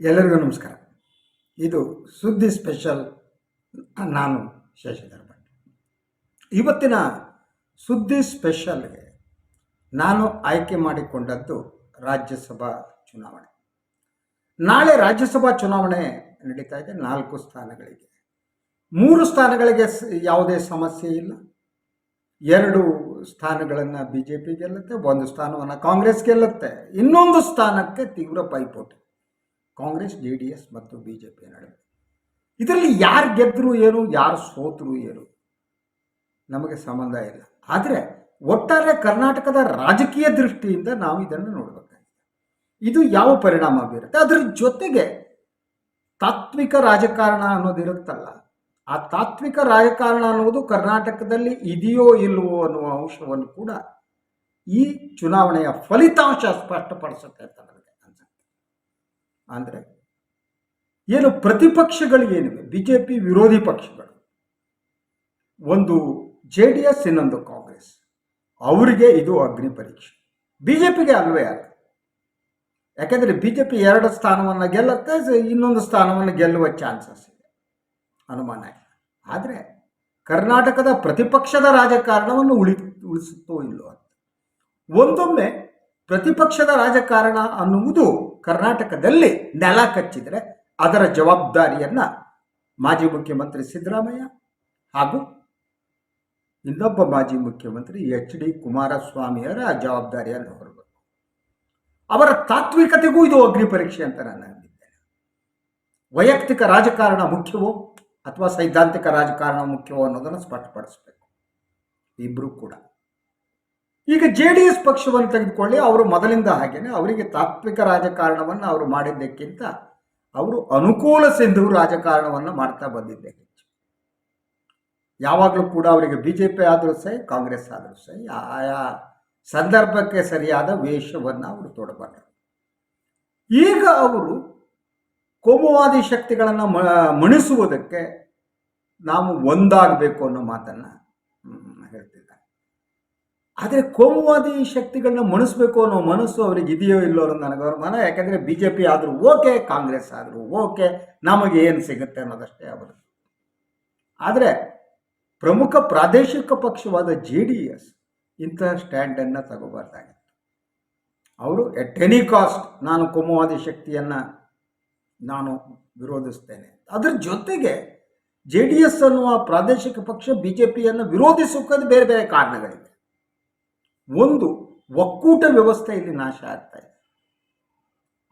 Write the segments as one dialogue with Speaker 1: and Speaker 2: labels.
Speaker 1: ಎಲ್ಲರಿಗೂ ನಮಸ್ಕಾರ. ಇದು ಸುದ್ದಿ ಸ್ಪೆಷಲ್ ನಾನು ಶಶಿಧರ್ ಭಟ್. ಇವತ್ತಿನ ಸುದ್ದಿ ಸ್ಪೆಷಲ್ಗೆ ನಾನು ಆಯ್ಕೆ ಮಾಡಿಕೊಂಡದ್ದು ರಾಜ್ಯಸಭಾ ಚುನಾವಣೆ. ನಾಳೆ ರಾಜ್ಯಸಭಾ ಚುನಾವಣೆ ನಡೀತಾ ಇದೆ ನಾಲ್ಕು ಸ್ಥಾನಗಳಿಗೆ. ಮೂರು ಸ್ಥಾನಗಳಿಗೆ ಯಾವುದೇ ಸಮಸ್ಯೆ ಇಲ್ಲ. ಎರಡು ಸ್ಥಾನಗಳನ್ನು ಬಿ ಜೆ ಪಿ ಗೆಲ್ಲುತ್ತೆ, ಒಂದು ಸ್ಥಾನವನ್ನು ಕಾಂಗ್ರೆಸ್ ಗೆಲ್ಲುತ್ತೆ. ಇನ್ನೊಂದು ಸ್ಥಾನಕ್ಕೆ ತೀವ್ರ ಪೈಪೋಟಿ. ಕಾಂಗ್ರೆಸ್, ಜೆ ಡಿ ಎಸ್ ಮತ್ತು ಬಿ ಜೆ ಪಿ ನಡುವೆ. ಇದರಲ್ಲಿ ಯಾರು ಗೆದ್ದರು ಏನು, ಯಾರು ಸೋತರು ಏನು, ನಮಗೆ ಸಂಬಂಧ ಇಲ್ಲ. ಆದರೆ ಒಟ್ಟಾರೆ ಕರ್ನಾಟಕದ ರಾಜಕೀಯ ದೃಷ್ಟಿಯಿಂದ ನಾವು ಇದನ್ನು ನೋಡಬೇಕಾಗಿದೆ. ಇದು ಯಾವ ಪರಿಣಾಮ ಬೀರುತ್ತೆ? ಅದರ ಜೊತೆಗೆ ತಾತ್ವಿಕ ರಾಜಕಾರಣ ಅನ್ನೋದಿರುತ್ತಲ್ಲ ಆ ತಾತ್ವಿಕ ರಾಜಕಾರಣ ಅನ್ನುವುದು ಕರ್ನಾಟಕದಲ್ಲಿ ಇದೆಯೋ ಇಲ್ಲವೋ ಅನ್ನುವ ಅಂಶವನ್ನು ಕೂಡ ಈ ಚುನಾವಣೆಯ ಫಲಿತಾಂಶ ಸ್ಪಷ್ಟಪಡಿಸುತ್ತೆ ಅಂತ ಅಂದರೆ ಏನು ಪ್ರತಿಪಕ್ಷಗಳಿಗೇನಿವೆ ಬಿ ಜೆ ಪಿ ವಿರೋಧಿ ಪಕ್ಷಗಳು. ಒಂದು ಜೆ ಡಿ ಎಸ್, ಇನ್ನೊಂದು ಕಾಂಗ್ರೆಸ್. ಅವರಿಗೆ ಇದು ಅಗ್ನಿ ಪರೀಕ್ಷೆ. ಬಿ ಜೆ ಪಿಗೆ ಅಲ್ವೇ ಅಲ್ಲ. ಯಾಕೆಂದರೆ ಬಿ ಜೆ ಪಿ ಎರಡು ಸ್ಥಾನವನ್ನು ಗೆಲ್ಲುತ್ತೆ, ಇನ್ನೊಂದು ಸ್ಥಾನವನ್ನು ಗೆಲ್ಲುವ ಚಾನ್ಸಸ್ ಇದೆ. ಅನುಮಾನ ಆದರೆ ಕರ್ನಾಟಕದ ಪ್ರತಿಪಕ್ಷದ ರಾಜಕಾರಣವನ್ನು ಉಳಿ ಉಳಿಸುತ್ತೋ ಇಲ್ಲೋ ಅಂತ. ಒಂದೊಮ್ಮೆ ಪ್ರತಿಪಕ್ಷದ ರಾಜಕಾರಣ ಅನ್ನುವುದು ಕರ್ನಾಟಕದಲ್ಲಿ ನೆಲ ಕಚ್ಚಿದರೆ ಅದರ ಜವಾಬ್ದಾರಿಯನ್ನು ಮಾಜಿ ಮುಖ್ಯಮಂತ್ರಿ ಸಿದ್ದರಾಮಯ್ಯ ಹಾಗೂ ಇನ್ನೊಬ್ಬ ಮಾಜಿ ಮುಖ್ಯಮಂತ್ರಿ ಎಚ್ ಡಿ ಕುಮಾರಸ್ವಾಮಿಯವರ ಜವಾಬ್ದಾರಿಯನ್ನು ಹೊರಬೇಕು. ಅವರ ತಾತ್ವಿಕತೆಗೂ ಇದು ಅಗ್ನಿ ಪರೀಕ್ಷೆ ಅಂತ ನಾನು ನಂಬಿದ್ದೇನೆ ವೈಯಕ್ತಿಕ ರಾಜಕಾರಣ ಮುಖ್ಯವೋ ಅಥವಾ ಸೈದ್ಧಾಂತಿಕ ರಾಜಕಾರಣ ಮುಖ್ಯವೋ ಅನ್ನೋದನ್ನು ಸ್ಪಷ್ಟಪಡಿಸಬೇಕು. ಇಬ್ಬರೂ ಕೂಡ. ಈಗ ಜೆ ಡಿ ಎಸ್ ಪಕ್ಷವನ್ನು ತೆಗೆದುಕೊಳ್ಳಿ, ಅವರು ಮೊದಲಿಂದ ಹಾಗೇನೆ, ಅವರಿಗೆ ತಾತ್ವಿಕ ರಾಜಕಾರಣವನ್ನು ಅವರು ಮಾಡಿದ್ದಕ್ಕಿಂತ ಅವರು ಅನುಕೂಲ ಸಿಂಧು ರಾಜಕಾರಣವನ್ನು ಮಾಡ್ತಾ ಬಂದಿದ್ದೆ. ಹೆಚ್ಚು ಯಾವಾಗಲೂ ಕೂಡ ಅವರಿಗೆ ಬಿ ಜೆ ಪಿ ಆದರೂ ಸಹಿ ಕಾಂಗ್ರೆಸ್ ಆದರೂ ಸಹ ಆಯಾ ಸಂದರ್ಭಕ್ಕೆ ಸರಿಯಾದ ವೇಷವನ್ನು ಅವರು ತೊಡಬಾರದು. ಈಗ ಅವರು ಕೋಮುವಾದಿ ಶಕ್ತಿಗಳನ್ನು ಮಣಿಸುವುದಕ್ಕೆ ನಾವು ಒಂದಾಗಬೇಕು ಅನ್ನೋ ಮಾತನ್ನು ಆದರೆ ಕೋಮುವಾದಿ ಶಕ್ತಿಗಳನ್ನ ಮಣಿಸ್ಬೇಕು ಅನ್ನೋ ಮನಸ್ಸು ಅವರಿಗೆ ಇದೆಯೋ ಇಲ್ಲೋ ಅನ್ನೋ ನನಗೆ ಅನುಮಾನ ಯಾಕೆಂದರೆ ಬಿ ಜೆ ಪಿ ಆದರೂ ಓಕೆ, ಕಾಂಗ್ರೆಸ್ ಆದರೂ ಓಕೆ, ನಮಗೆ ಏನು ಸಿಗುತ್ತೆ ಅನ್ನೋದಷ್ಟೇ ಅವರು ಆದರೆ ಪ್ರಮುಖ ಪ್ರಾದೇಶಿಕ ಪಕ್ಷವಾದ ಜೆ ಡಿ ಎಸ್ ಇಂಥ ಸ್ಟ್ಯಾಂಡನ್ನು ತಗೋಬಾರ್ದಾಗಿತ್ತು. ಅವರು ಎಟ್ ಎನಿ ಕಾಸ್ಟ್ ನಾನು ಕೋಮುವಾದಿ ಶಕ್ತಿಯನ್ನು ನಾನು ವಿರೋಧಿಸ್ತೇನೆ. ಅದರ ಜೊತೆಗೆ ಜೆ ಡಿ ಎಸ್ ಅನ್ನುವ ಪ್ರಾದೇಶಿಕ ಪಕ್ಷ ಬಿ ಜೆ ಪಿಯನ್ನು ವಿರೋಧಿಸೋಕ್ಕದು ಬೇರೆ ಬೇರೆ ಕಾರಣಗಳಿವೆ. ಒಂದು ಒಕ್ಕೂಟ ವ್ಯವಸ್ಥೆ ಇಲ್ಲಿ ನಾಶ ಆಗ್ತಾ ಇದೆ.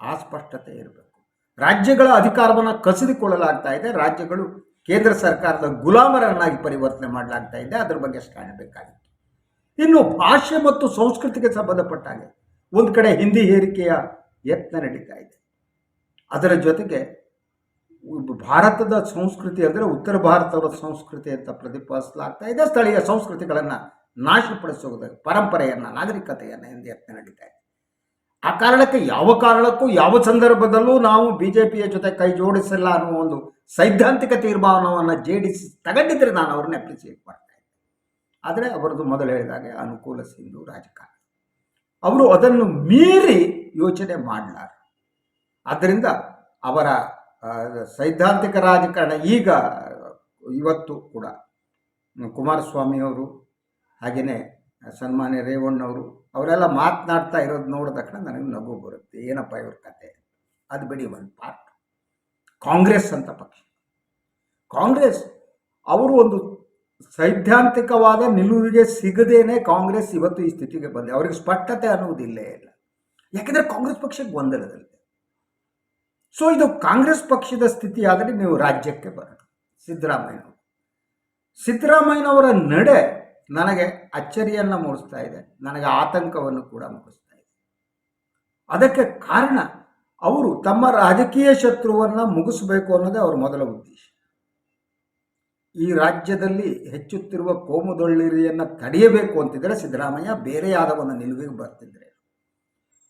Speaker 1: ಆ ಸ್ಪಷ್ಟತೆ ಇರಬೇಕು. ರಾಜ್ಯಗಳ ಅಧಿಕಾರವನ್ನು ಕಸಿದುಕೊಳ್ಳಲಾಗ್ತಾ ಇದೆ. ರಾಜ್ಯಗಳು ಕೇಂದ್ರ ಸರ್ಕಾರದ ಗುಲಾಮರನ್ನಾಗಿ ಪರಿವರ್ತನೆ ಮಾಡಲಾಗ್ತಾ ಇದೆ. ಅದರ ಬಗ್ಗೆ ಸ್ಟ್ಯಾಂಡ್ ಇನ್ನು ಭಾಷೆ ಮತ್ತು ಸಂಸ್ಕೃತಿಗೆ ಸಂಬಂಧಪಟ್ಟ ಹಾಗೆ ಒಂದು ಕಡೆ ಹಿಂದಿ ಹೇರಿಕೆಯ ಯತ್ನ ನಡೀತಾ ಇದೆ. ಅದರ ಜೊತೆಗೆ ಭಾರತದ ಸಂಸ್ಕೃತಿ ಅಂದರೆ ಉತ್ತರ ಭಾರತದ ಸಂಸ್ಕೃತಿ ಅಂತ ಪ್ರತಿಪಾದಿಸಲಾಗ್ತಾ ಇದೆ. ಸ್ಥಳೀಯ ಸಂಸ್ಕೃತಿಗಳನ್ನು ನಾಶಪಡಿಸುವುದಕ್ಕೆ ಪರಂಪರೆಯನ್ನು, ನಾಗರಿಕತೆಯನ್ನು ಎಂದು ಯತ್ನ ನಡೀತಾ ಆ ಕಾರಣಕ್ಕೆ ಯಾವ ಕಾರಣಕ್ಕೂ, ಯಾವ ಸಂದರ್ಭದಲ್ಲೂ ನಾವು ಬಿ ಜೆ ಪಿಯ ಜೊತೆ ಕೈ ಜೋಡಿಸಿಲ್ಲ ಅನ್ನುವ ಒಂದು ಸೈದ್ಧಾಂತಿಕ ತೀರ್ಮಾನವನ್ನು ಜೇಡಿಸಿ ತಗೊಂಡಿದ್ರೆ ನಾನು ಅವ್ರನ್ನ ಅಪ್ರಿಸಿಯೇಟ್ ಮಾಡ್ತಾ ಇದ್ದೆ. ಆದರೆ ಅವರದು ಮೊದಲು ಹೇಳಿದಾಗೆ ಅನುಕೂಲ ಸಿಂಧು ರಾಜಕಾರಣ. ಅವರು ಅದನ್ನು ಮೀರಿ ಯೋಚನೆ ಮಾಡಲಾರ. ಆದ್ದರಿಂದ ಅವರ ಸೈದ್ಧಾಂತಿಕ ರಾಜಕಾರಣ ಈಗ ಇವತ್ತು ಕೂಡ ಕುಮಾರಸ್ವಾಮಿ ಅವರು ಹಾಗೆಯೇ ಸನ್ಮಾನ್ಯ ರೇವಣ್ಣವರು, ಅವರೆಲ್ಲ ಮಾತನಾಡ್ತಾ ಇರೋದು ನೋಡಿದ ತಕ್ಷಣ ನನಗೆ ನಗು ಬರುತ್ತೆ. ಏನಪ್ಪ ಇವ್ರ ಕತೆ? ಅದು ಬಿಡಿ ಒಂದು ಪಾರ್ಟ್. ಕಾಂಗ್ರೆಸ್ ಅಂತ ಪಕ್ಷ. ಕಾಂಗ್ರೆಸ್, ಅವರು ಒಂದು ಸೈದ್ಧಾಂತಿಕವಾದ ನಿಲುವಿಗೆ ಸಿಗದೇನೆ ಕಾಂಗ್ರೆಸ್ ಇವತ್ತು ಈ ಸ್ಥಿತಿಗೆ ಬಂದಿದೆ ಅವರಿಗೆ ಸ್ಪಷ್ಟತೆ ಅನ್ನುವುದಿಲ್ಲೇ ಇಲ್ಲ. ಯಾಕೆಂದರೆ ಕಾಂಗ್ರೆಸ್ ಪಕ್ಷಕ್ಕೆ ಗೊಂದಲದಲ್ಲಿದೆ ಸೊ ಇದು ಕಾಂಗ್ರೆಸ್ ಪಕ್ಷದ ಸ್ಥಿತಿ ನೀವು ರಾಜ್ಯಕ್ಕೆ ಬರೋಣ ಸಿದ್ದರಾಮಯ್ಯನವರು. ಸಿದ್ದರಾಮಯ್ಯನವರ ನಡೆ ನನಗೆ ಅಚ್ಚರಿಯನ್ನು ಮೂಡಿಸ್ತಾ ಇದೆ. ನನಗೆ ಆತಂಕವನ್ನು ಕೂಡ ಮೂಡಿಸ್ತಾ ಇದೆ. ಅದಕ್ಕೆ ಕಾರಣ ಅವರು ತಮ್ಮ ರಾಜಕೀಯ ಶತ್ರುವನ್ನು ಮುಗಿಸಬೇಕು ಅನ್ನೋದೇ ಅವರ ಮೊದಲ ಉದ್ದೇಶ. ಈ ರಾಜ್ಯದಲ್ಲಿ ಹೆಚ್ಚುತ್ತಿರುವ ಕೋಮುದೊಳ್ಳಿರಿಯನ್ನು ತಡೆಯಬೇಕು ಅಂತಿದ್ರೆ ಸಿದ್ದರಾಮಯ್ಯ ಬೇರೆಯಾದ ಒಂದು ನಿಲುವಿಗೆ ಬರ್ತಿದ್ರೆ.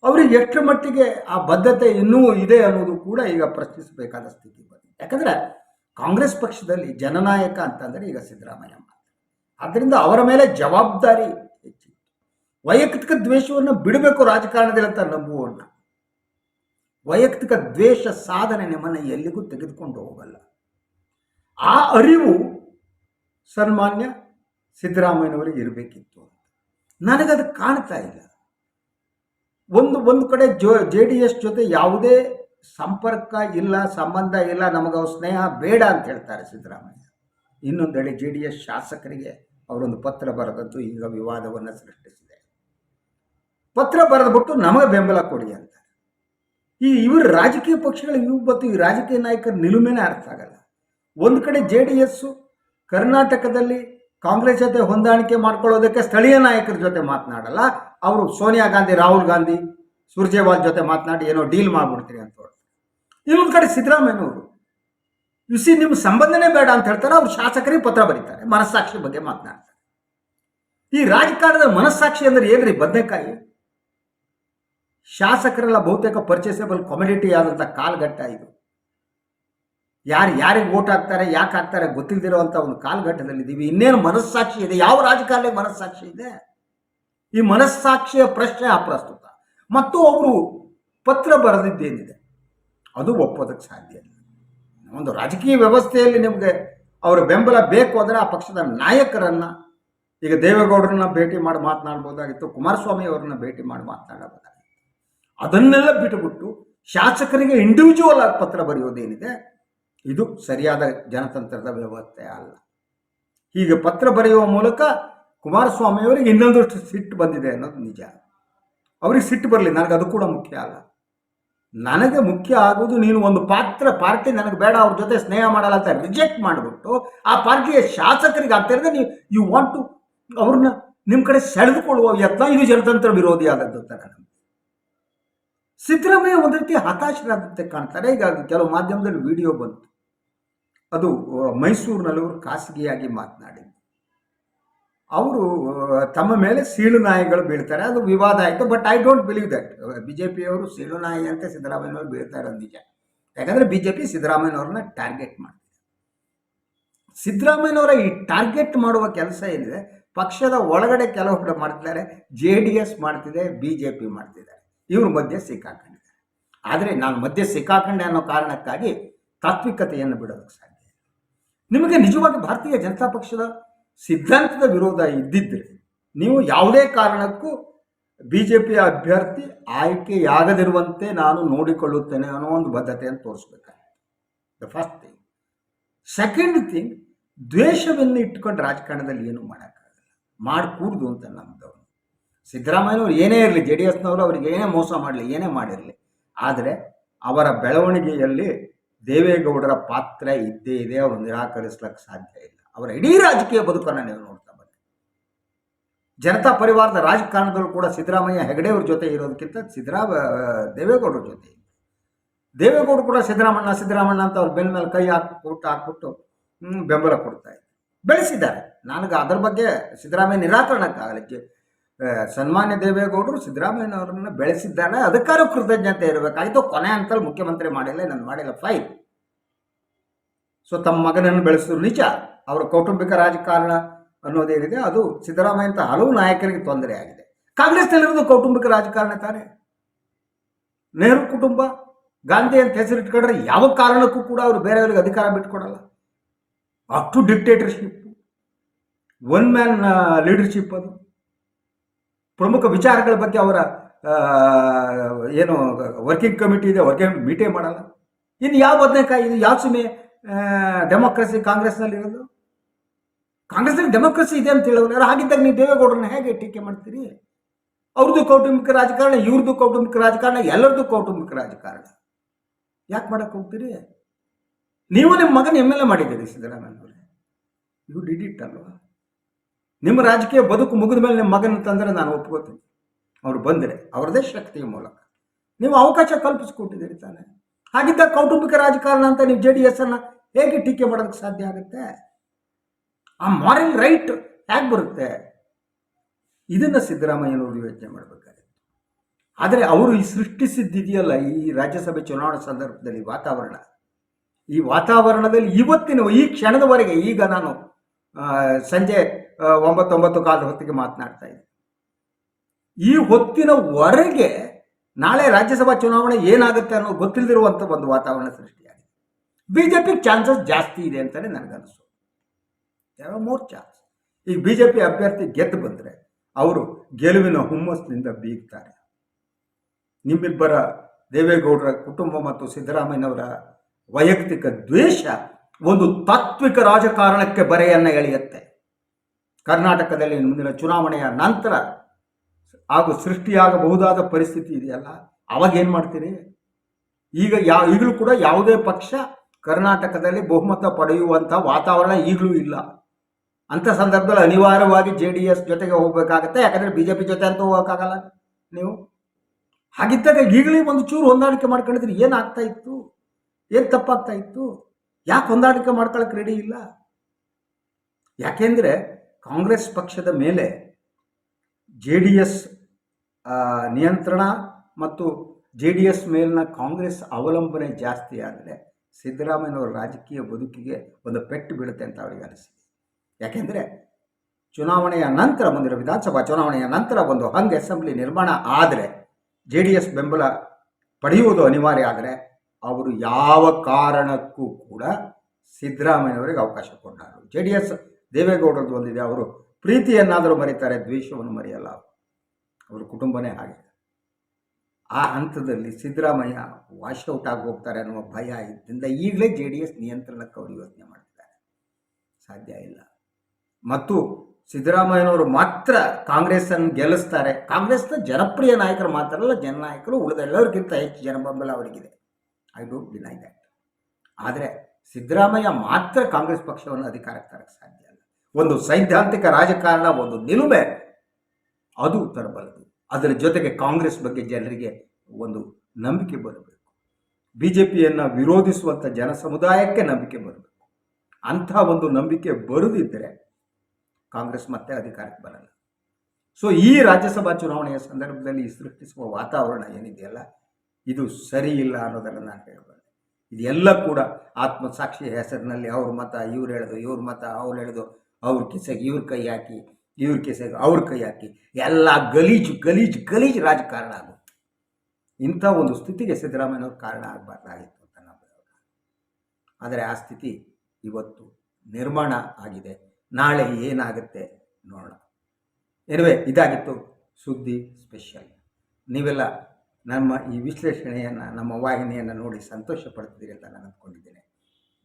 Speaker 1: ಅವರಿಗೆ ಎಷ್ಟು ಮಟ್ಟಿಗೆ ಆ ಬದ್ಧತೆ ಇನ್ನೂ ಇದೆ ಅನ್ನೋದು ಕೂಡ ಈಗ ಪ್ರಶ್ನಿಸಬೇಕಾದ ಸ್ಥಿತಿ ಬಂದಿದೆ. ಯಾಕಂದರೆ ಕಾಂಗ್ರೆಸ್ ಪಕ್ಷದಲ್ಲಿ ಜನನಾಯಕ ಅಂತಂದರೆ ಈಗ ಸಿದ್ದರಾಮಯ್ಯ ಆದ್ದರಿಂದ ಅವರ ಮೇಲೆ ಜವಾಬ್ದಾರಿ ಹೆಚ್ಚಿತ್ತು. ವೈಯಕ್ತಿಕ ದ್ವೇಷವನ್ನು ಬಿಡಬೇಕು ರಾಜಕಾರಣದಲ್ಲಿ ಅಂತ ನಂಬುವನ್ನ ವೈಯಕ್ತಿಕ ದ್ವೇಷ ಸಾಧನೆ ನಿಮ್ಮನ್ನು ಎಲ್ಲಿಗೂ ತೆಗೆದುಕೊಂಡು ಹೋಗಲ್ಲ. ಆ ಅರಿವು ಸನ್ಮಾನ್ಯ ಸಿದ್ದರಾಮಯ್ಯನವರಿಗೆ ಇರಬೇಕಿತ್ತು ನನಗದು ಕಾಣ್ತಾ ಇಲ್ಲ. ಒಂದು ಒಂದು ಕಡೆ ಜೋ, ಜೆ ಡಿ ಎಸ್ ಜೊತೆ ಯಾವುದೇ ಸಂಪರ್ಕ ಇಲ್ಲ, ಸಂಬಂಧ ಇಲ್ಲ ನಮಗೆ ಸ್ನೇಹ ಬೇಡ ಅಂತ ಹೇಳ್ತಾರೆ ಸಿದ್ದರಾಮಯ್ಯ. ಇನ್ನೊಂದೆಡೆ ಜೆ ಡಿ ಎಸ್ ಶಾಸಕರಿಗೆ ಅವರೊಂದು ಪತ್ರ ಬರೆದದ್ದು ಈಗ ವಿವಾದವನ್ನು ಸೃಷ್ಟಿಸಿದೆ. ಪತ್ರ ಬರೆದ್ಬಿಟ್ಟು ನಮಗೆ ಬೆಂಬಲ ಕೊಡಿ ಅಂತ. ಈ ಇವರು ರಾಜಕೀಯ ಪಕ್ಷಗಳ ಇವು ಮತ್ತು ಈ ರಾಜಕೀಯ ನಾಯಕರ ನಿಲುಮೆನೇ ಅರ್ಥ ಆಗಲ್ಲ. ಒಂದು ಕಡೆ ಜೆ ಡಿ ಎಸ್ಸು ಕರ್ನಾಟಕದಲ್ಲಿ ಕಾಂಗ್ರೆಸ್ ಜೊತೆ ಹೊಂದಾಣಿಕೆ ಮಾಡ್ಕೊಳ್ಳೋದಕ್ಕೆ ಸ್ಥಳೀಯ ನಾಯಕರ ಜೊತೆ ಮಾತನಾಡಲ್ಲ, ಅವರು ಸೋನಿಯಾ ಗಾಂಧಿ, ರಾಹುಲ್ ಗಾಂಧಿ, ಸುರ್ಜೇವಾಲ್ ಜೊತೆ ಮಾತನಾಡಿ ಏನೋ ಡೀಲ್ ಮಾಡ್ಬಿಡ್ತೀರಿ ಅಂತ ಇನ್ನೊಂದು ಕಡೆ ಸಿದ್ದರಾಮಯ್ಯನವರು ಸಿ ನಿಮ್ಮ ಸಂಬಂಧನೇ ಬೇಡ ಅಂತ ಹೇಳ್ತಾರೆ, ಅವ್ರು ಶಾಸಕರಿಗೆ ಪತ್ರ ಬರೀತಾರೆ, ಮನಸ್ಸಾಕ್ಷಿ ಬಗ್ಗೆ ಮಾತನಾಡ್ತಾರೆ. ಈ ರಾಜಕಾರಣದ ಮನಸ್ಸಾಕ್ಷಿ ಅಂದ್ರೆ ಏನ್ರಿ ಬದನೆಕಾಯಿ? ಶಾಸಕರೆಲ್ಲ ಬಹುತೇಕ ಪರ್ಚೇಸಬಲ್ ಕಮ್ಯುನಿಟಿ ಆದಂಥ ಕಾಲ್ಘಟ್ಟ ಇದು. ಯಾರು ಯಾರಿಗೆ ಓಟ್ ಹಾಕ್ತಾರೆ, ಯಾಕೆ ಹಾಕ್ತಾರೆ ಗೊತ್ತಿಲ್ದಿರೋವಂಥ ಒಂದು ಕಾಲ್ಘಟ್ಟದಲ್ಲಿ ಇದ್ದೀವಿ ಇನ್ನೇನು ಮನಸ್ಸಾಕ್ಷಿ ಇದೆ? ಯಾವ ರಾಜಕಾರಣಕ್ಕೆ ಮನಸ್ಸಾಕ್ಷಿ ಇದೆ? ಈ ಮನಸ್ಸಾಕ್ಷಿಯ ಪ್ರಶ್ನೆ ಅಪ್ರಸ್ತುತ. ಮತ್ತು ಅವರು ಪತ್ರ ಬರೆದಿದ್ದೇನಿದೆ. ಅದು ಒಪ್ಪೋದಕ್ಕೆ ಸಾಧ್ಯ ಇಲ್ಲ. ಒಂದು ರಾಜಕೀಯ ವ್ಯವಸ್ಥೆಯಲ್ಲಿ ನಿಮಗೆ ಅವರ ಬೆಂಬಲ ಬೇಕು ಅಂದರೆ ಆ ಪಕ್ಷದ ನಾಯಕರನ್ನ ಈಗ ದೇವೇಗೌಡರನ್ನ ಭೇಟಿ ಮಾಡಿ ಮಾತನಾಡ್ಬೋದಾಗಿತ್ತು, ಕುಮಾರಸ್ವಾಮಿ ಅವರನ್ನ ಭೇಟಿ ಮಾಡಿ ಮಾತನಾಡಬಹುದಾಗಿತ್ತು ಅದನ್ನೆಲ್ಲ ಬಿಟ್ಟುಬಿಟ್ಟು ಶಾಸಕರಿಗೆ ಇಂಡಿವಿಜುವಲ್ ಆಗಿ ಪತ್ರ ಬರೆಯೋದೇನಿದೆ, ಇದು ಸರಿಯಾದ ಜನತಂತ್ರದ ವ್ಯವಸ್ಥೆ ಅಲ್ಲ. ಹೀಗೆ ಪತ್ರ ಬರೆಯುವ ಮೂಲಕ ಕುಮಾರಸ್ವಾಮಿ ಅವರಿಗೆ ಇನ್ನೊಂದಷ್ಟು ಸಿಟ್ಟು ಬಂದಿದೆ ಅನ್ನೋದು ನಿಜ. ಅವ್ರಿಗೆ ಸಿಟ್ಟು ಬರಲಿ ನನಗೆ ಅದು ಕೂಡ ಮುಖ್ಯ ಅಲ್ಲ. ನನಗೆ ಮುಖ್ಯ ಆಗೋದು ನೀನು ಒಂದು ಪಾತ್ರ, ಪಾರ್ಟಿ ನನಗೆ ಬೇಡ, ಅವ್ರ ಜೊತೆ ಸ್ನೇಹ ಮಾಡಲ್ಲ ಅಂತ ರಿಜೆಕ್ಟ್ ಮಾಡಿಬಿಟ್ಟು ಆ ಪಾರ್ಟಿಯ ಶಾಸಕರಿಗೆ ಆಗ್ತಾ ಇರೋದೇ ನೀವು ಯು ವಾಂಟ್ ಟು ಅವ್ರನ್ನ ನಿಮ್ಮ ಕಡೆ ಸೆಳೆದುಕೊಳ್ಳುವ ಯತ್ನ, ಇದು ಜನತಂತ್ರ ವಿರೋಧಿ ಆದದ್ದು ಅಂತ ನಾನು. ಸಿದ್ದರಾಮಯ್ಯ ಒಂದು ರೀತಿ ಹತಾಶರಾದಂತೆ ಕಾಣ್ತಾರೆ. ಈಗ ಕೆಲವು ಮಾಧ್ಯಮದಲ್ಲಿ ವಿಡಿಯೋ ಬಂತು. ಅದು ಮೈಸೂರಿನಲ್ಲಿ ಅವರು ಖಾಸಗಿಯಾಗಿ ಮಾತನಾಡಿ ಅವರು ತಮ್ಮ ಮೇಲೆ ಸೀಳು ನಾಯಿಗಳು ಬೀಳ್ತಾರೆ. ಅದು ವಿವಾದ ಆಯಿತು. But I don't believe that B J ಪಿಯವರು ಸೀಳು ನಾಯಿ ಅಂತ ಸಿದ್ದರಾಮಯ್ಯನವರು ಬೀಳ್ತಾ ಇರೋದು ನಿಜ ಯಾಕಂದರೆ ಬಿ ಜೆ ಪಿ ಸಿದ್ದರಾಮಯ್ಯನವ್ರನ್ನ ಟಾರ್ಗೆಟ್ ಮಾಡ್ತಾರೆ ಸಿದ್ದರಾಮಯ್ಯನವರ ಈ ಟಾರ್ಗೆಟ್ ಮಾಡುವ ಕೆಲಸ ಏನಿದೆ? ಪಕ್ಷದ ಒಳಗಡೆ ಕೆಲವೊಬ್ಬರು ಮಾಡ್ತಿದ್ದಾರೆ. ಜೆ ಡಿ ಎಸ್ ಮಾಡ್ತಿದೆ ಬಿ ಜೆ ಪಿ ಮಾಡ್ತಿದ್ದಾರೆ. ಇವ್ರ ಮಧ್ಯೆ ಸಿಕ್ಕಾಕೊಂಡಿದ್ದಾರೆ. ಆದರೆ ನಾನು ಮಧ್ಯೆ ಸಿಕ್ಕಾಕೊಂಡೆ ಅನ್ನೋ ಕಾರಣಕ್ಕಾಗಿ ತಾತ್ವಿಕತೆಯನ್ನು ಬಿಡೋದಕ್ಕೆ ಸಾಧ್ಯ. ನಿಮಗೆ ನಿಜವಾಗಿ ಭಾರತೀಯ ಜನತಾ ಪಕ್ಷದ ಸಿದ್ಧಾಂತದ ವಿರೋಧ ಇದ್ದಿದ್ದರೆ ನೀವು ಯಾವುದೇ ಕಾರಣಕ್ಕೂ ಬಿ ಜೆ ಪಿಯ ಅಭ್ಯರ್ಥಿ ಆಯ್ಕೆಯಾಗದಿರುವಂತೆ ನಾನು ನೋಡಿಕೊಳ್ಳುತ್ತೇನೆ ಅನ್ನೋ ಒಂದು ಬದ್ಧತೆಯನ್ನು ತೋರಿಸ್ಬೇಕಾಗಿತ್ತು. The first thing second thing ದ್ವೇಷವನ್ನು ಇಟ್ಕೊಂಡು ರಾಜಕಾರಣದಲ್ಲಿ ಏನು ಮಾಡೋಕ್ಕಾಗಲ್ಲ. ಮಾಡಿಕೂಡ್ದು ಅಂತ ನಮ್ಮದವನು ಸಿದ್ದರಾಮಯ್ಯನವರು ಏನೇ ಇರಲಿ ಜೆ ಡಿ ಎಸ್ನವರು ಅವರಿಗೆ ಏನೇ ಮೋಸ ಮಾಡಲಿ, ಏನೇ ಮಾಡಿರಲಿ, ಆದರೆ ಅವರ ಬೆಳವಣಿಗೆಯಲ್ಲಿ ದೇವೇಗೌಡರ ಪಾತ್ರ ಇದ್ದೇ ಇದೆ, ಅವರು ನಿರಾಕರಿಸ್ಲಿಕ್ಕೆ ಸಾಧ್ಯ ಇಲ್ಲ. ಅವರ ಇಡೀ ರಾಜಕೀಯ ಬದುಕನ್ನು ನೀವು ನೋಡ್ತಾ ಬನ್ನಿ ಜನತಾ ಪರಿವಾರದ ರಾಜಕಾರಣದಲ್ಲೂ ಕೂಡ ಸಿದ್ದರಾಮಯ್ಯ ಹೆಗಡೆಯವ್ರ ಜೊತೆ ಇರೋದಕ್ಕಿಂತ ಸಿದ್ದರಾಮ ದೇವೇಗೌಡರ ಜೊತೆ. ದೇವೇಗೌಡರು ಕೂಡ ಸಿದ್ದರಾಮಣ್ಣ ಸಿದ್ದರಾಮಣ್ಣ ಅಂತ ಅವ್ರ ಬೆನ್ನ ಮೇಲೆ ಕೈ ಹಾಕ್ಬಿಟ್ಟು ಹಾಕ್ಬಿಟ್ಟು ಬೆಂಬಲ ಕೊಡ್ತಾ ಇದ್ದಾರೆ ಬೆಳೆಸಿದ್ದಾರೆ. ನನಗೆ ಅದ್ರ ಬಗ್ಗೆ ಸಿದ್ದರಾಮಯ್ಯ ನಿರಾಕರಣಕ್ಕಾಗಲಿಕ್ಕೆ ಸನ್ಮಾನ್ಯ ದೇವೇಗೌಡರು ಸಿದ್ದರಾಮಯ್ಯನವರನ್ನು ಬೆಳೆಸಿದ್ದಾರೆ ಅದಕ್ಕಾದ್ರೂ ಕೃತಜ್ಞತೆ ಇರಬೇಕಾಯಿತು ಕೊನೆ ಅಂತಲ್ಲಿ ಮುಖ್ಯಮಂತ್ರಿ ಮಾಡಿಲ್ಲ ನಾನು ಮಾಡಿಲ್ಲ. ಫೈನ್. ಸೊ ತಮ್ಮ ಮಗನನ್ನು ಬೆಳೆಸಿದ್ರು ನಿಜ. ಅವರ ಕೌಟುಂಬಿಕ ರಾಜಕಾರಣ ಅನ್ನೋದೇನಿದೆ ಅದು ಸಿದ್ದರಾಮಯ್ಯ ಅಂತ ಹಲವು ನಾಯಕರಿಗೆ ತೊಂದರೆ ಆಗಿದೆ. ಕಾಂಗ್ರೆಸ್ನಲ್ಲಿರೋದು ಕೌಟುಂಬಿಕ ರಾಜಕಾರಣ ತಾನೆ. ನೆಹರು ಕುಟುಂಬ, ಗಾಂಧಿ ಅಂತ ಹೆಸರಿಟ್ಕೊಂಡ್ರೆ ಯಾವ ಕಾರಣಕ್ಕೂ ಕೂಡ ಅವರು ಬೇರೆಯವರಿಗೆ ಅಧಿಕಾರ ಬಿಟ್ಕೊಡಲ್ಲ ಅಷ್ಟು ಡಿಕ್ಟೇಟರ್ಶಿಪ್ ಒನ್ ಮ್ಯಾನ್ ಲೀಡರ್ಶಿಪ್ ಅದು. ಪ್ರಮುಖ ವಿಚಾರಗಳ ಬಗ್ಗೆ ಅವರ ಏನು ವರ್ಕಿಂಗ್ ಕಮಿಟಿ ಇದೆ ವರ್ಕಿಂಗ್ ಮೀಟೇ ಮಾಡಲ್ಲ. ಇನ್ನು ಯಾವ ಬದನೆಕಾಯಿ ಇದು ಯಾವ ಸೀಮೆ ಡೆಮೋಕ್ರಸಿ ಕಾಂಗ್ರೆಸ್ನಲ್ಲಿ ಇರೋದು ಕಾಂಗ್ರೆಸ್ನಲ್ಲಿ ಡೆಮೋಕ್ರಸಿ ಇದೆ ಅಂತ ಹೇಳೋದು ಯಾರು? ಹಾಗಿದ್ದಾಗ ನೀವು ದೇವೇಗೌಡರನ್ನ ಹೇಗೆ ಟೀಕೆ ಮಾಡ್ತೀರಿ? ಅವ್ರದ್ದು ಕೌಟುಂಬಿಕ ರಾಜಕಾರಣ, ಇವ್ರದ್ದು ಕೌಟುಂಬಿಕ ರಾಜಕಾರಣ, ಎಲ್ಲರದ್ದು ಕೌಟುಂಬಿಕ ರಾಜಕಾರಣ. ಯಾಕೆ ಮಾಡಕ್ಕೆ ಹೋಗ್ತೀರಿ? ನೀವು ನಿಮ್ಮ ಮಗನ ಎಂ ಎಲ್ ಎ ಮಾಡಿದ್ದೀರಿ ಸಿದ್ದರಾಮಯ್ಯನವರೇ. ಯು ಡಿಡ್ ಇಟ್ ಅಲ್ವಾ? ನಿಮ್ಮ ರಾಜಕೀಯ ಬದುಕು ಮುಗಿದ ಮೇಲೆ ನಿಮ್ಮ ಮಗನ ತಂದರೆ ನಾನು ಒಪ್ಕೋತೀನಿ. ಅವ್ರು ಬಂದರೆ ಅವ್ರದೇ ಶಕ್ತಿಯ ಮೂಲಕ. ನೀವು ಅವಕಾಶ ಕಲ್ಪಿಸ್ಕೊಟ್ಟಿದ್ದೀರಿ ತಾನೆ. ಹಾಗಿದ್ದಾಗ ಕೌಟುಂಬಿಕ ರಾಜಕಾರಣ ಅಂತ ನೀವು ಜೆ ಡಿ ಎಸ್ ಅನ್ನ ಹೇಗೆ ಟೀಕೆ ಮಾಡೋದಕ್ಕೆ ಸಾಧ್ಯ ಆಗುತ್ತೆ? ಆ ಮಾರಲ್ ರೈಟ್ ಹೇಗೆ ಬರುತ್ತೆ? ಇದನ್ನ ಸಿದ್ದರಾಮಯ್ಯನವರು ಯೋಚನೆ ಮಾಡಬೇಕಾಗಿತ್ತು. ಆದರೆ ಅವರು ಈ ಸೃಷ್ಟಿಸಿದ್ದಿದೆಯಲ್ಲ ಈ ರಾಜ್ಯಸಭೆ ಚುನಾವಣಾ ಸಂದರ್ಭದಲ್ಲಿ ವಾತಾವರಣ. ಈ ವಾತಾವರಣದಲ್ಲಿ ಇವತ್ತಿನ, ಈ ಕ್ಷಣದವರೆಗೆ ಈಗ ನಾನು ಸಂಜೆ ಒಂಬತ್ತೊಂಬತ್ತು ಕಾಲದ ಹೊತ್ತಿಗೆ ಮಾತನಾಡ್ತಾ ಇದ್ದೀನಿ. ಈ ಹೊತ್ತಿನವರೆಗೆ ನಾಳೆ ರಾಜ್ಯಸಭಾ ಚುನಾವಣೆ ಏನಾಗುತ್ತೆ ಅನ್ನೋ ಗೊತ್ತಿಲ್ಲದಿರುವಂಥ ಒಂದು ವಾತಾವರಣ ಸೃಷ್ಟಿಯಾಗಿದೆ. ಬಿ ಜೆ ಪಿ ಚಾನ್ಸಸ್ ಜಾಸ್ತಿ ಇದೆ ಅಂತಲೇ ನನಗನ್ನಿಸು ಮೋರ್ ಚಾನ್ಸ್. ಈಗ ಬಿ ಜೆ ಪಿ ಅಭ್ಯರ್ಥಿ ಗೆದ್ದು ಬಂದರೆ ಅವರು ಗೆಲುವಿನ ಹುಮ್ಮಸ್ಸಿನಿಂದ ಬೀಗ್ತಾರೆ. ನಿಮ್ಮಿಬ್ಬರ ದೇವೇಗೌಡರ ಕುಟುಂಬ ಮತ್ತು ಸಿದ್ದರಾಮಯ್ಯನವರ ವೈಯಕ್ತಿಕ ದ್ವೇಷ ಒಂದು ತಾತ್ವಿಕ ರಾಜಕಾರಣಕ್ಕೆ ಬರೆಯನ್ನು ಎಳೆಯುತ್ತೆ. ಕರ್ನಾಟಕದಲ್ಲಿ ಮುಂದಿನ ಚುನಾವಣೆಯ ನಂತರ ಹಾಗೂ ಸೃಷ್ಟಿಯಾಗಬಹುದಾದ ಪರಿಸ್ಥಿತಿ ಇದೆಯಲ್ಲ ಅವಾಗ ಏನು ಮಾಡ್ತೀರಿ? ಈಗ ಯಾ, ಈಗಲೂ ಕೂಡ ಯಾವುದೇ ಪಕ್ಷ ಕರ್ನಾಟಕದಲ್ಲಿ ಬಹುಮತ ಪಡೆಯುವಂಥ ವಾತಾವರಣ ಈಗಲೂ ಇಲ್ಲ. ಅಂಥ ಸಂದರ್ಭದಲ್ಲಿ ಅನಿವಾರ್ಯವಾಗಿ ಜೆ ಡಿ ಎಸ್ ಜೊತೆಗೆ ಹೋಗಬೇಕಾಗತ್ತೆ, ಯಾಕಂದರೆ ಬಿ ಜೆ ಪಿ ಜೊತೆ ಅಂತೂ ಹೋಗೋಕ್ಕಾಗಲ್ಲ ನೀವು. ಹಾಗಿದ್ದಾಗ ಈಗಲೇ ಒಂದು ಚೂರು ಹೊಂದಾಣಿಕೆ ಮಾಡ್ಕೊಂಡಿದ್ರೆ ಏನಾಗ್ತಾ ಇತ್ತು? ಏನು ತಪ್ಪಾಗ್ತಾ ಇತ್ತು? ಯಾಕೆ ಹೊಂದಾಣಿಕೆ ಮಾಡ್ಕೊಳಕ್ಕೆ ರೆಡಿ ಇಲ್ಲ? ಯಾಕೆಂದರೆ ಕಾಂಗ್ರೆಸ್ ಪಕ್ಷದ ಮೇಲೆ ಜೆ ಡಿ ಎಸ್ ನಿಯಂತ್ರಣ ಮತ್ತು ಜೆ ಡಿ ಎಸ್ ಮೇಲಿನ ಕಾಂಗ್ರೆಸ್ ಅವಲಂಬನೆ ಜಾಸ್ತಿ ಆದರೆ ಸಿದ್ದರಾಮಯ್ಯನವರ ರಾಜಕೀಯ ಬದುಕಿಗೆ ಒಂದು ಪೆಟ್ಟು ಬೀಳುತ್ತೆ ಅಂತ ಅವರಿಗೆ ಅನಿಸಿದೆ ಯಾಕೆಂದರೆ ಚುನಾವಣೆಯ ನಂತರ ಮುಂದಿನ ವಿಧಾನಸಭಾ ಚುನಾವಣೆಯ ನಂತರ ಒಂದು ಹಂಗ್ ಅಸೆಂಬ್ಲಿ ನಿರ್ಮಾಣ ಆದರೆ ಜೆ ಡಿ ಎಸ್ ಬೆಂಬಲ ಪಡೆಯುವುದು ಅನಿವಾರ್ಯ ಆದರೆ ಅವರು ಯಾವ ಕಾರಣಕ್ಕೂ ಕೂಡ ಸಿದ್ದರಾಮಯ್ಯನವರಿಗೆ ಅವಕಾಶ ಕೊಡಲಾರರು. ಜೆ ಡಿ ಎಸ್ ದೇವೇಗೌಡರದ್ದು ಒಂದಿದೆ, ಅವರು ಪ್ರೀತಿಯನ್ನಾದರೂ ಮರೀತಾರೆ, ದ್ವೇಷವನ್ನು ಮರೆಯಲ್ಲ. ಅವ್ರ ಕುಟುಂಬನೇ ಹಾಗೆ. ಆ ಹಂತದಲ್ಲಿ ಸಿದ್ದರಾಮಯ್ಯ ವಾಶ್ಔಟ್ ಆಗಿ ಹೋಗ್ತಾರೆ ಅನ್ನುವ ಭಯ ಇದ್ದರಿಂದ ಈಗಲೇ ಜೆ ಡಿ ಎಸ್ ನಿಯಂತ್ರಣಕ್ಕೆ ಅವರು ಯೋಚನೆ ಮಾಡ್ತಿದ್ದಾರೆ. ಸಾಧ್ಯ ಇಲ್ಲ. ಮತ್ತು ಸಿದ್ದರಾಮಯ್ಯನವರು ಮಾತ್ರ ಕಾಂಗ್ರೆಸ್ಸನ್ನು ಗೆಲ್ಲಿಸ್ತಾರೆ. ಕಾಂಗ್ರೆಸ್ನ ಜನಪ್ರಿಯ ನಾಯಕರು ಮಾತ್ರ ಅಲ್ಲ, ಜನನಾಯಕರು ಉಳಿದ ಎಲ್ಲರಿಗಿಂತ ಹೆಚ್ಚು ಜನಬೆಂಬಲ ಅವರಿಗಿದೆ. ಐ ಡೋಂಟ್ ಡಿನೈ ದ್ಯಾಟ್ ಆದರೆ ಸಿದ್ದರಾಮಯ್ಯ ಮಾತ್ರ ಕಾಂಗ್ರೆಸ್ ಪಕ್ಷವನ್ನು ಅಧಿಕಾರಕ್ಕೆ ತರಕ್ಕೆ ಸಾಧ್ಯ ಒಂದು ಸೈದ್ಧಾಂತಿಕ ರಾಜಕಾರಣ, ಒಂದು ನಿಲುಮೆ, ಅದು ತರಬಾರದು ಅದರ ಜೊತೆಗೆ ಕಾಂಗ್ರೆಸ್ ಬಗ್ಗೆ ಜನರಿಗೆ ಒಂದು ನಂಬಿಕೆ ಬರಬೇಕು. ಬಿ ಜೆ ಪಿಯನ್ನು ವಿರೋಧಿಸುವಂಥ ಜನ ಸಮುದಾಯಕ್ಕೆ ನಂಬಿಕೆ ಬರಬೇಕು. ಅಂಥ ಒಂದು ನಂಬಿಕೆ ಬರದಿದ್ದರೆ ಕಾಂಗ್ರೆಸ್ ಮತ್ತೆ ಅಧಿಕಾರಕ್ಕೆ ಬರಲ್ಲ. ಸೊ ಈ ರಾಜ್ಯಸಭಾ ಚುನಾವಣೆಯ ಸಂದರ್ಭದಲ್ಲಿ ಸೃಷ್ಟಿಸುವ ವಾತಾವರಣ ಏನಿದೆಯಲ್ಲ, ಇದು ಸರಿ ಇಲ್ಲ ಅನ್ನೋದನ್ನು ನಾನು ಹೇಳಬಲ್ಲೆ. ಇದೆಲ್ಲ ಕೂಡ ಆತ್ಮಸಾಕ್ಷಿ ಹೆಸರಿನಲ್ಲಿ ಅವ್ರ ಮತ, ಇವ್ರು ಹೇಳೋದು, ಇವ್ರ ಮತ, ಅವ್ರು ಹೇಳೋದು ಅವ್ರ ಕಿಸೆಗೆ, ಇವ್ರ ಕೈ ಹಾಕಿ, ಇವ್ರ ಕಿಸೆಗೆ, ಅವ್ರ ಕೈ ಹಾಕಿ, ಎಲ್ಲ ಗಲೀಜು ಗಲೀಜು ಗಲೀಜು ರಾಜಕಾರಣ ಆಗುತ್ತೆ ಇಂಥ ಒಂದು ಸ್ಥಿತಿಗೆ ಸಿದ್ದರಾಮಯ್ಯನವ್ರ ಕಾರಣ ಆಗಬಾರ್ದಾಗಿತ್ತು ಅಂತ ನಾವು ಆದರೆ ಆ ಸ್ಥಿತಿ ಇವತ್ತು ನಿರ್ಮಾಣ ಆಗಿದೆ. ನಾಳೆ ಏನಾಗುತ್ತೆ ನೋಡೋಣ. ಎನಿವೆ ಇದಾಗಿತ್ತು ಸುದ್ದಿ ಸ್ಪೆಷಲ್. ನೀವೆಲ್ಲ ನಮ್ಮ ಈ ವಿಶ್ಲೇಷಣೆಯನ್ನು, ನಮ್ಮ ವಾಹಿನಿಯನ್ನು ನೋಡಿ ಸಂತೋಷ ಪಡ್ತಿದ್ದೀರಿ ಅಂತ ನಾನು ಅಂದ್ಕೊಂಡಿದ್ದೇನೆ.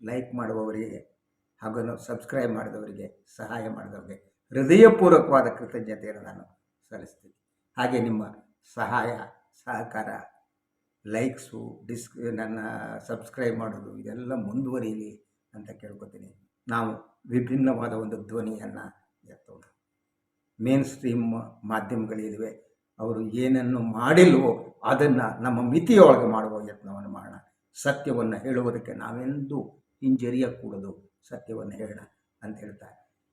Speaker 1: ಲೈಕ್ ಮಾಡುವವರಿಗೆ ಹಾಗೂ ಸಬ್ಸ್ಕ್ರೈಬ್ ಮಾಡಿದವರಿಗೆ, ಸಹಾಯ ಮಾಡಿದವರಿಗೆ ಹೃದಯಪೂರ್ವಕವಾದ ಕೃತಜ್ಞತೆಯನ್ನು ನಾನು ಸಲ್ಲಿಸ್ತೀನಿ. ಹಾಗೆ ನಿಮ್ಮ ಸಹಾಯ, ಸಹಕಾರ ಲೈಕ್ಸು ಡಿಸ್ಕ್ ನನ್ನ ಸಬ್ಸ್ಕ್ರೈಬ್ ಮಾಡೋದು, ಇದೆಲ್ಲ ಮುಂದುವರಿಯಲಿ ಅಂತ ಕೇಳ್ಕೊತೀನಿ. ನಾವು ವಿಭಿನ್ನವಾದ ಒಂದು ಧ್ವನಿಯನ್ನು ಎತ್ತೋಣ. ಮೇನ್ ಸ್ಟ್ರೀಮ್ ಮಾಧ್ಯಮಗಳಿವೆ ಅವರು ಏನನ್ನು ಮಾಡಿಲ್ವೋ ಅದನ್ನು ನಮ್ಮ ಮಿತಿಯೊಳಗೆ ಮಾಡುವ ಯತ್ನವನ್ನು ಮಾಡೋಣ. ಸತ್ಯವನ್ನು ಹೇಳುವುದಕ್ಕೆ ನಾವೆಂದೂ ಹಿಂಜರಿಯಕೂಡದು. ಸತ್ಯವನ್ನು ಹೇಳೋಣ ಅಂತ ಹೇಳ್ತಾ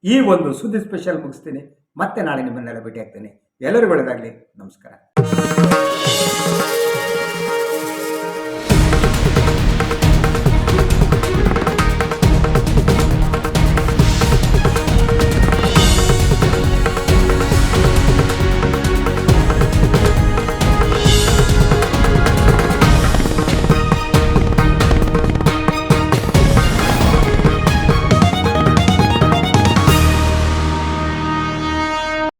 Speaker 1: ಈ ಒಂದು ಸುದ್ದಿ ಸ್ಪೆಷಲ್ ಮುಗಿಸ್ತೀನಿ. ಮತ್ತೆ ನಾಳೆ ನಿಮ್ಮನ್ನೆಲ್ಲ ಭೇಟಿ ಆಗ್ತೇನೆ ಎಲ್ಲರಿಗೂ ಒಳ್ಳೆಯದಾಗಲಿ ನಮಸ್ಕಾರ.